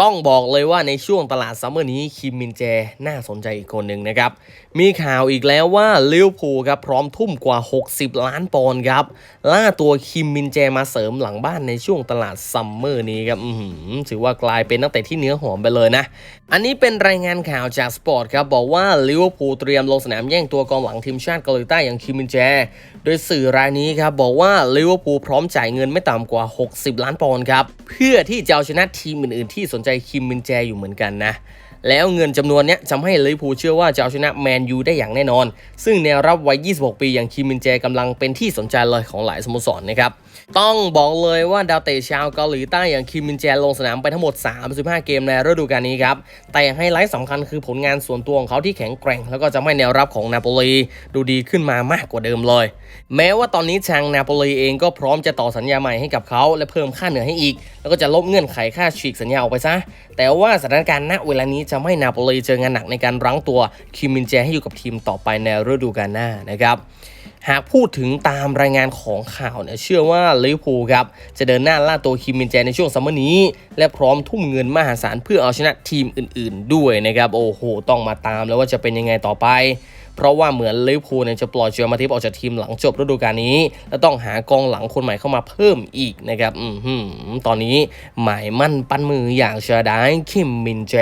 ต้องบอกเลยว่าในช่วงตลาดซัมเมอร์นี้คิมมินแจน่าสนใจอีกคนหนึ่งนะครับ มีข่าวอีกแล้วว่าลิเวอร์พูลครับพร้อมทุ่มกว่า 60 ล้านปอนด์ครับ ล่าตัวคิมมินแจมาเสริมหลังบ้านในช่วงตลาดซัมเมอร์นี้ครับถือว่ากลายเป็นนักเตะที่เนื้อหอมไปเลยนะ อันนี้เป็นรายงานข่าวจากสปอร์ตครับบอกว่าลิเวอร์พูลเตรียมลงสนามแย่งตัวกองหลังทีมชาติเกาหลีใต้อย่างคิมมินแจ โดยสื่อรายนี้ครับบอกว่าลิเวอร์พูลพร้อมจ่ายเงินไม่ต่ำกว่า 60 ล้านปอนด์ครับเพื่อที่จะเอาชนะทีมอื่นๆที่สนใจคิมมินแจอยู่เหมือนกันนะ แล้วเงินจำนวนนี้ทำให้ลิเวอร์พูลเชื่อว่าจะเอาชนะแมนยูได้อย่างแน่นอน ซึ่งแนวรับวัย 26 ปีอย่างคิมินแจกำลังเป็นที่สนใจเลยของหลายสโมสรนะครับต้องบอกเลยว่าดาวเตะชาวเกาหลีใต้อย่างคิมมินแจลงสนามไปทั้งหมด 35 เกมในฤดูกาลนี้ครับ แต่ไฮไลท์สำคัญคือผลงานส่วนตัวของเขาที่แข็งแกร่ง แล้วก็จะไม่แนวรับของนาโปลีดูดีขึ้นมามากกว่าเดิมเลย แม้ว่าตอนนี้ทางนาโปลีเองก็พร้อมจะต่อสัญญาใหม่ให้กับเขาและเพิ่มค่าเหนือให้อีก แล้วก็จะลบเงื่อนไขค่าฉีกสัญญาออกไปซะ แต่ว่าสถานการณ์ณเวลานี้จะไม่นาโปลีเจองานหนักในการรั้งตัวคิมมินแจให้อยู่กับทีมต่อไปในฤดูกาลหน้านะครับหากพูดถึงตามรายงานของข่าวเนี่ยเชื่อว่าลิเวอร์พูลครับจะเดินหน้าล่าตัวคิมมินแจในช่วงซัมเมอร์นี้ และพร้อมทุ่มเงินมหาศาลเพื่อเอาชนะทีมอื่นๆ ด้วยนะครับ โอ้โห ต้องมาตามแล้วว่าจะเป็นยังไงต่อไป เพราะว่าเหมือนลิเวอร์พูลเนี่ยจะปล่อยเจอมาทิปออกจากทีมหลังจบฤดูกาลนี้ และต้องหากองหลังคนใหม่เข้ามาเพิ่มอีกนะครับอือหือตอนนี้หมายมั่นปั้นมืออย่างเชาดายคิมมินแจ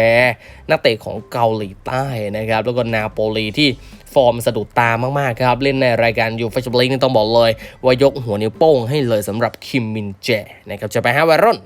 นักเตะของเกาหลีใต้นะครับ แล้วก็นาโปลีที่ฟอร์มสะดุดตามาก ๆ ครับ เล่นในรายการยูฟ่าแชมเปี้ยนลีกนี่ต้องบอกเลย ว่ายกหัวนิ้วโป้งให้เลยสำหรับคิมมินแจนะครับจะไปฮะวารอน